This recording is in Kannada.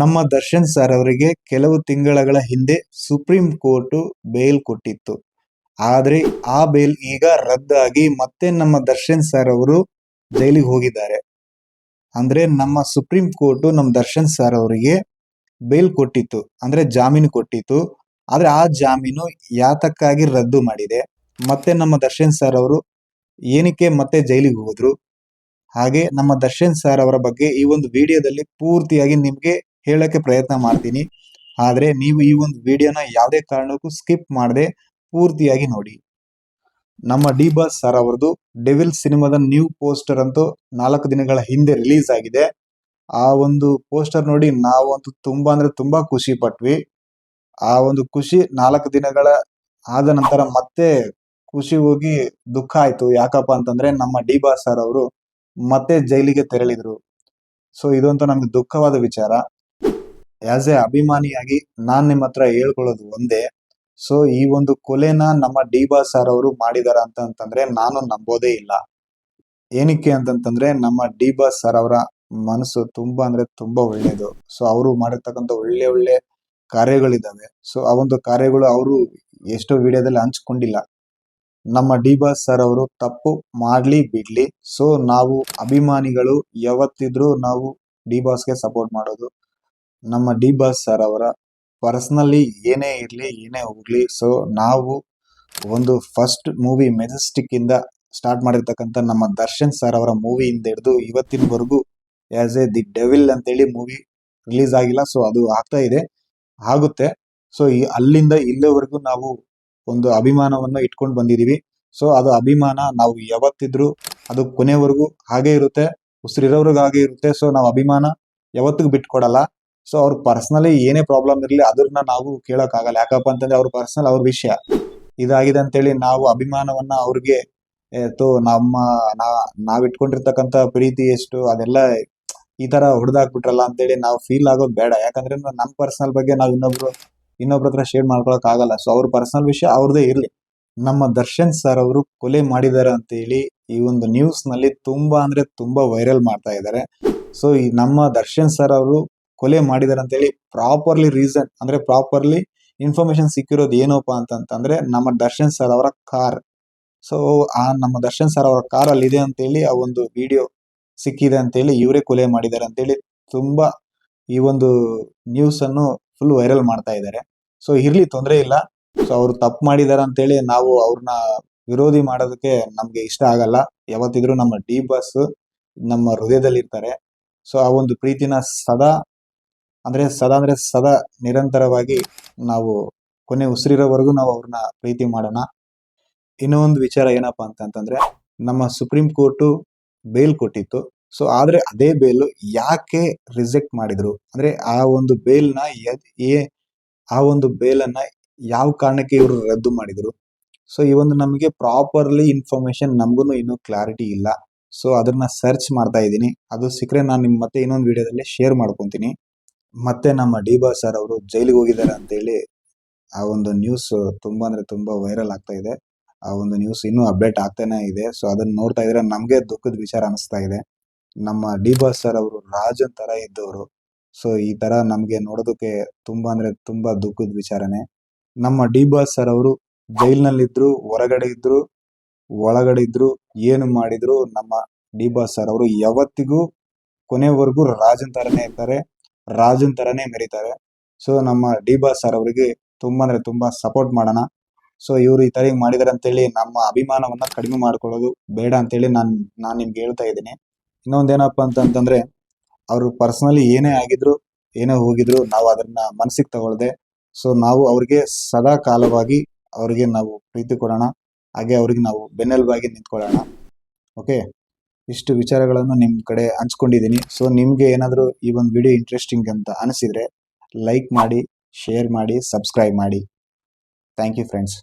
ನಮ್ಮ ದರ್ಶನ್ ಸರ್ ಅವರಿಗೆ ಕೆಲವು ತಿಂಗಳಗಳ ಹಿಂದೆ ಸುಪ್ರೀಂ ಕೋರ್ಟ್ ಬೇಲ್ ಕೊಟ್ಟಿತ್ತು. ಆದ್ರೆ ಆ ಬೇಲ್ ಈಗ ರದ್ದಾಗಿ ಮತ್ತೆ ನಮ್ಮ ದರ್ಶನ್ ಸರ್ ಅವರು ಜೈಲಿಗೆ ಹೋಗಿದ್ದಾರೆ. ಅಂದ್ರೆ ನಮ್ಮ ಸುಪ್ರೀಂ ಕೋರ್ಟ್ ನಮ್ಮ ದರ್ಶನ್ ಸರ್ ಅವರಿಗೆ ಬೇಲ್ ಕೊಟ್ಟಿತ್ತು. ಅಂದ್ರೆ ಜಾಮೀನು ಕೊಟ್ಟಿತ್ತು. ಆದ್ರೆ ಆ ಜಾಮೀನು ಯಾತಕ್ಕಾಗಿ ರದ್ದು ಮಾಡಿದೆ? ಮತ್ತೆ ನಮ್ಮ ದರ್ಶನ್ ಸರ್ ಅವರು ಏನಕ್ಕೆ ಮತ್ತೆ ಜೈಲಿಗೆ ಹೋದ್ರು? ಹಾಗೆ ನಮ್ಮ ದರ್ಶನ್ ಸರ್ ಅವರ ಬಗ್ಗೆ ಈ ಒಂದು ವಿಡಿಯೋದಲ್ಲಿ ಪೂರ್ತಿಯಾಗಿ ನಿಮ್ಗೆ ಹೇಳಕ್ಕೆ ಪ್ರಯತ್ನ ಮಾಡ್ತೀನಿ. ಆದರೆ ನೀವು ಈ ಒಂದು ವಿಡಿಯೋನ ಯಾವುದೇ ಕಾರಣಕ್ಕೂ ಸ್ಕಿಪ್ ಮಾಡದೆ ಪೂರ್ತಿಯಾಗಿ ನೋಡಿ. ನಮ್ಮ ಡಿ ಬಾಸ್ ಸರ್ ಅವರದು ಡೆವಿಲ್ ಸಿನಿಮಾದ ನ್ಯೂ ಪೋಸ್ಟರ್ ಅಂತೂ ನಾಲ್ಕು ದಿನಗಳ ಹಿಂದೆ ರಿಲೀಸ್ ಆಗಿದೆ. ಆ ಒಂದು ಪೋಸ್ಟರ್ ನೋಡಿ ನಾವಂತೂ ತುಂಬಾ ಅಂದ್ರೆ ತುಂಬಾ ಖುಷಿ ಪಟ್ವಿ. ಆ ಒಂದು ಖುಷಿ ನಾಲ್ಕು ದಿನಗಳ ಆದ ನಂತರ ಮತ್ತೆ ಖುಷಿ ಹೋಗಿ ದುಃಖ ಆಯ್ತು. ಯಾಕಪ್ಪ ಅಂತಂದ್ರೆ ನಮ್ಮ ಡಿ ಬಾಸ್ ಸರ್ ಅವರು ಮತ್ತೆ ಜೈಲಿಗೆ ತೆರಳಿದ್ರು. ಸೊ, ಇದಂತೂ ನಮಗೆ ದುಃಖವಾದ ವಿಚಾರ. ಆಸ್ ಎ ಅಭಿಮಾನಿಯಾಗಿ ನಾನ್ ನಿಮ್ಮ ಹತ್ರ ಹೇಳ್ಕೊಳ್ಳೋದು ಒಂದೇ. ಸೊ ಈ ಒಂದು ಕೊಲೆನ ನಮ್ಮ ಡಿ ಬಾ ಸರ್ ಅವರು ಮಾಡಿದಾರ ಅಂತಂತಂದ್ರೆ ನಾನು ನಂಬೋದೇ ಇಲ್ಲ. ಏನಕ್ಕೆ ಅಂತಂತಂದ್ರೆ ನಮ್ಮ ಡಿ ಬಾ ಸರ್ ಅವರ ಮನಸ್ಸು ತುಂಬಾ ಅಂದ್ರೆ ತುಂಬಾ ಒಳ್ಳೇದು ಸೊ ಅವರು ಮಾಡಿರ್ತಕ್ಕಂತ ಒಳ್ಳೆ ಒಳ್ಳೆ ಕಾರ್ಯಗಳಿದಾವೆ ಸೊ ಆ ಒಂದು ಕಾರ್ಯಗಳು ಅವರು ಎಷ್ಟೋ ವಿಡಿಯೋದಲ್ಲಿ ಹಂಚ್ಕೊಂಡಿಲ್ಲ. ನಮ್ಮ ಡಿ ಬಾಸ್ ಸರ್ ಅವರು ತಪ್ಪು ಮಾಡ್ಲಿ ಬಿಡ್ಲಿ. ಸೊ ನಾವು ಅಭಿಮಾನಿಗಳು ಯಾವತ್ತಿದ್ರೂ ನಾವು ಡಿ ಬಾಸ್ಗೆ ಸಪೋರ್ಟ್ ಮಾಡೋದು ನಮ್ಮ ಡಿ ಬಾಸ್ ಸರ್ ಅವರ ಪರ್ಸನಲಿ ಏನೇ ಇರಲಿ, ಏನೇ ಹೋಗ್ಲಿ ಸೊ ನಾವು ಒಂದು ಫಸ್ಟ್ ಮೂವಿ ಮೆಜೆಸ್ಟಿಕ್ ಇಂದ ಸ್ಟಾರ್ಟ್ ಮಾಡಿರ್ತಕ್ಕಂಥ ನಮ್ಮ ದರ್ಶನ್ ಸರ್ ಅವರ ಮೂವಿಯಿಂದ ಹಿಡಿದು ಇವತ್ತಿನವರೆಗೂ ಆಸ್ ಎ ದಿ ಡೆವಿಲ್ ಅಂತೇಳಿ ಮೂವಿ ರಿಲೀಸ್ ಆಗಿಲ್ಲ ಸೊ ಅದು ಆಗ್ತಾ ಇದೆ, ಆಗುತ್ತೆ. ಸೊ ಈ ಅಲ್ಲಿಂದ ಇಲ್ಲಿವರೆಗೂ ನಾವು ಒಂದು ಅಭಿಮಾನವನ್ನು ಇಟ್ಕೊಂಡು ಬಂದಿದೀವಿ ಸೊ ಅದು ಅಭಿಮಾನ ನಾವು ಯಾವತ್ತಿದ್ರು ಅದು ಕೊನೆವರೆಗೂ ಹಾಗೆ ಇರುತ್ತೆ ಉಸಿರಿರೋರ್ಗು ಹಾಗೆ ಇರುತ್ತೆ ಸೊ ನಾವು ಅಭಿಮಾನ ಯಾವತ್ತಿಗೂ ಬಿಟ್ಕೊಡಲ್ಲ. ಸೊ ಅವ್ರ ಪರ್ಸನಲಿ ಏನೇ ಪ್ರಾಬ್ಲಮ್ ಇರಲಿ ಅದನ್ನ ನಾವು ಕೇಳೋಕ್ಕಾಗಲ್ಲ. ಯಾಕಪ್ಪ ಅಂತಂದ್ರೆ ಅವ್ರ ಪರ್ಸನಲ್ ಅವ್ರ ವಿಷಯ. ಇದಾಗಿದೆ ಅಂತೇಳಿ ನಾವು ಅಭಿಮಾನವನ್ನ ಅವ್ರಿಗೆ ತೋ, ನಮ್ಮ ನಾವ್ ಇಟ್ಕೊಂಡಿರ್ತಕ್ಕಂಥ ಪ್ರೀತಿ ಎಷ್ಟು, ಅದೆಲ್ಲ ಈ ತರ ಹೊಡೆದಾಕ್ಬಿಟ್ರಲ್ಲ ಅಂತೇಳಿ ನಾವು ಫೀಲ್ ಆಗೋದು ಬೇಡ. ಯಾಕಂದ್ರೆ ನಮ್ಮ ಪರ್ಸನಲ್ ಬಗ್ಗೆ ನಾವು ಇನ್ನೊಬ್ರು, ಇನ್ನೊಬ್ರ ಹತ್ರ ಶೇರ್ ಮಾಡ್ಕೊಳಕ್ ಆಗಲ್ಲ ಸೊ ಅವ್ರ ಪರ್ಸನಲ್ ವಿಷಯ ಅವ್ರದೇ ಇರ್ಲಿ. ನಮ್ಮ ದರ್ಶನ್ ಸರ್ ಅವರು ಕೊಲೆ ಮಾಡಿದ್ದಾರೆ ಅಂತ ಹೇಳಿ ಈ ಒಂದು ನ್ಯೂಸ್ನಲ್ಲಿ ತುಂಬಾ ಅಂದ್ರೆ ತುಂಬಾ ವೈರಲ್ ಮಾಡ್ತಾ ಇದ್ದಾರೆ ಸೊ ಈ ನಮ್ಮ ದರ್ಶನ್ ಸರ್ ಅವರು ಕೊಲೆ ಮಾಡಿದಾರೆ ಅಂತ ಹೇಳಿ ಪ್ರಾಪರ್ಲಿ ರೀಸನ್ ಅಂದ್ರೆ ಪ್ರಾಪರ್ಲಿ ಇನ್ಫಾರ್ಮೇಶನ್ ಸಿಕ್ಕಿರೋದು ಏನೋಪ್ಪ ಅಂತಂತಂದ್ರೆ ನಮ್ಮ ದರ್ಶನ್ ಸರ್ ಅವರ ಕಾರ್ ಸೊ ಆ ನಮ್ಮ ದರ್ಶನ್ ಸರ್ ಅವರ ಕಾರ್ ಅಲ್ಲಿ ಇದೆ ಅಂತ ಹೇಳಿ ಆ ಒಂದು ವಿಡಿಯೋ ಸಿಕ್ಕಿದೆ ಅಂತ ಹೇಳಿ ಇವರೇ ಕೊಲೆ ಮಾಡಿದ್ದಾರೆ ಅಂತ ಹೇಳಿ ತುಂಬಾ ಈ ಒಂದು ನ್ಯೂಸ್ ಅನ್ನು ಫುಲ್ ವೈರಲ್ ಮಾಡ್ತಾ ಇದ್ದಾರೆ. ಸೊ ಇರ್ಲಿ ತೊಂದರೆ ಇಲ್ಲ. ಸೊ ಅವ್ರು ತಪ್ಪು ಮಾಡಿದಾರೆ ಅಂತೇಳಿ ನಾವು ಅವ್ರನ್ನ ವಿರೋಧಿ ಮಾಡೋದಕ್ಕೆ ನಮ್ಗೆ ಇಷ್ಟ ಆಗಲ್ಲ. ಯಾವತ್ತಿದ್ರು ನಮ್ಮ ಡಿ ಬಸ್ ನಮ್ಮ ಹೃದಯದಲ್ಲಿ ಇರ್ತಾರೆ ಸೊ ಆ ಒಂದು ಪ್ರೀತಿನ ಸದಾ ಅಂದ್ರೆ ಸದಾ ಅಂದ್ರೆ ಸದಾ ನಿರಂತರವಾಗಿ ನಾವು ಕೊನೆ ಉಸಿರಿರೋವರೆಗೂ ನಾವು ಅವ್ರನ್ನ ಪ್ರೀತಿ ಮಾಡೋಣ. ಇನ್ನೂ ಒಂದು ವಿಚಾರ ಏನಪ್ಪಾ ಅಂತಂತಂದ್ರೆ ನಮ್ಮ ಸುಪ್ರೀಂ ಕೋರ್ಟು ಬೇಲ್ ಕೊಟ್ಟಿತ್ತು. ಸೊ, ಆದ್ರೆ ಅದೇ ಬೇಲ್ ಯಾಕೆ ರಿಜೆಕ್ಟ್ ಮಾಡಿದ್ರು? ಅಂದ್ರೆ ಆ ಒಂದು ಬೇಲ್ನ ಏ ಆ ಒಂದು ಬೇಲನ್ನ ಯಾವ ಕಾರಣಕ್ಕೆ ಇವರು ರದ್ದು ಮಾಡಿದ್ರು? ಸೊ, ಈ ಒಂದು ನಮಗೆ ಪ್ರಾಪರ್ಲಿ ಇನ್ಫಾರ್ಮೇಶನ್ ನಮಗೂ ಇನ್ನೂ ಕ್ಲಾರಿಟಿ ಇಲ್ಲ. ಸೊ, ಅದನ್ನ ಸರ್ಚ್ ಮಾಡ್ತಾ ಇದ್ದೀನಿ. ಅದು ಸಿಕ್ಕರೆ ನಾನು ನಿಮ್ಮ ಮತ್ತೆ ಇನ್ನೊಂದು ವಿಡಿಯೋದಲ್ಲಿ ಶೇರ್ ಮಾಡ್ಕೊತೀನಿ. ಮತ್ತೆ ನಮ್ಮ ಡಿ ಸರ್ ಅವರು ಜೈಲಿಗೆ ಹೋಗಿದ್ದಾರೆ ಅಂತ ಹೇಳಿ ಆ ಒಂದು ನ್ಯೂಸ್ ತುಂಬಾ ಅಂದ್ರೆ ತುಂಬಾ ವೈರಲ್ ಆಗ್ತಾ ಇದೆ. ಆ ಒಂದು ನ್ಯೂಸ್ ಇನ್ನೂ ಅಪ್ಡೇಟ್ ಆಗ್ತಾನೆ ಇದೆ. ಸೊ ಅದನ್ನ ನೋಡ್ತಾ ಇದ್ರೆ ನಮ್ಗೆ ದುಃಖದ ವಿಚಾರ ಅನಿಸ್ತಾ ಇದೆ. ನಮ್ಮ ಡಿ ಬಾಸ್ ಸರ್ ಅವರು ರಾಜನ್ ತರ ಇದ್ದವರು. ಸೊ ಈ ತರ ನಮ್ಗೆ ನೋಡೋದಕ್ಕೆ ತುಂಬಾ ಅಂದ್ರೆ ತುಂಬಾ ದುಃಖದ ವಿಚಾರನೆ. ನಮ್ಮ ಡಿ ಬಾಸ್ ಸರ್ ಅವರು ಜೈಲ್ನಲ್ಲಿದ್ರು ಹೊರಗಡೆ ಇದ್ರು, ಒಳಗಡೆ ಇದ್ರು, ಏನು ಮಾಡಿದ್ರು, ನಮ್ಮ ಡಿ ಬಾಸ್ ಸರ್ ಅವರು ಯಾವತ್ತಿಗೂ ಕೊನೆವರೆಗೂ ರಾಜನ್ ತರನೇ ಇರ್ತಾರೆ. ರಾಜನ್ ತರನೇ ಮೆರೀತಾರೆ. ಸೊ ನಮ್ಮ ಡಿ ಬಾಸ್ ಸರ್ ಅವರಿಗೆ ತುಂಬಾ ಅಂದ್ರೆ ತುಂಬಾ ಸಪೋರ್ಟ್ ಮಾಡೋಣ. ಸೊ ಇವರು ಈ ತರ ಮಾಡಿದಾರೆ ಅಂತೇಳಿ ನಮ್ಮ ಅಭಿಮಾನವನ್ನ ಕಡಿಮೆ ಮಾಡ್ಕೊಳ್ಳೋದು ಬೇಡ ಅಂತೇಳಿ ನಾನ್ ನಾನ್ ನಿಮ್ಗೆ ಹೇಳ್ತಾ ಇದ್ದೀನಿ. ಇನ್ನೊಂದೇನಪ್ಪ ಅಂತಂತಂದ್ರೆ, ಅವರು ಪರ್ಸನಲಿ ಏನೇ ಆಗಿದ್ರು, ಏನೇ ಹೋಗಿದ್ರು ನಾವು ಅದನ್ನ ಮನಸ್ಸಿಗೆ ತಗೊಳ್ದೆ. ಸೊ ನಾವು ಅವ್ರಿಗೆ ಸದಾ ಕಾಲವಾಗಿ ಅವ್ರಿಗೆ ನಾವು ಪ್ರೀತಿ ಕೊಡೋಣ. ಹಾಗೆ ಅವ್ರಿಗೆ ನಾವು ಬೆನ್ನೆಲುಬಾಗಿ ನಿಂತ್ಕೊಳ್ಳೋಣ. ಓಕೆ ಇಷ್ಟು ವಿಚಾರಗಳನ್ನು ನಿಮ್ ಕಡೆ ಹಂಚ್ಕೊಂಡಿದ್ದೀನಿ. ಸೊ ನಿಮ್ಗೆ ಏನಾದರೂ ಈ ಒಂದು ವಿಡಿಯೋ ಇಂಟ್ರೆಸ್ಟಿಂಗ್ ಅಂತ ಅನಿಸಿದ್ರೆ ಲೈಕ್ ಮಾಡಿ ಶೇರ್ ಮಾಡಿ ಸಬ್ಸ್ಕ್ರೈಬ್ ಮಾಡಿ. Thank you friends